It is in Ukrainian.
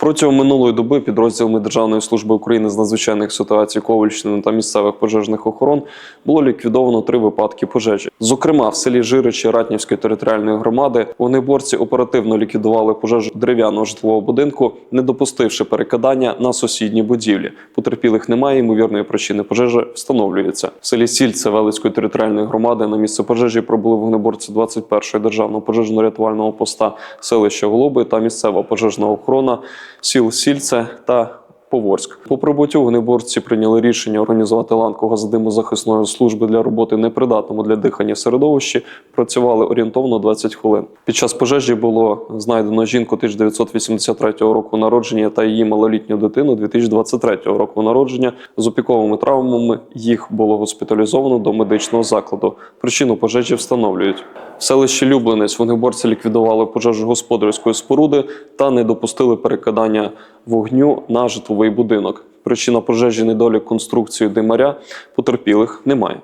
Протягом минулої доби підрозділами Державної служби України з надзвичайних ситуацій Ковальщини та місцевих пожежних охорон було ліквідовано три випадки пожежі. Зокрема, в селі Жиричі Ратнівської територіальної громади вогнеборці оперативно ліквідували пожежу дерев'яного житлового будинку, не допустивши перекидання на сусідні будівлі. Потерпілих немає, ймовірної причини пожежі встановлюється. В селі Сільце Велицької територіальної громади на місце пожежі прибули вогнеборці 21-ї державного пожежно-рятувального поста селища Голуби та місцева пожежна охорона сіл Сільце та Поворськ. По прибуттю вогнеборці прийняли рішення організувати ланку газодимозахисної служби для роботи непридатному для дихання середовищі. Працювали орієнтовно 20 хвилин. Під час пожежі було знайдено жінку 1983 року народження та її малолітню дитину 2023 року народження з опіковими травмами. Їх було госпіталізовано до медичного закладу. Причину пожежі встановлюють. В селищі Люблинець вогнеборці ліквідували пожежу господарської споруди та не допустили перекидання вогню на житловий будинок. Причина пожежі недолік конструкції димаря. Потерпілих немає.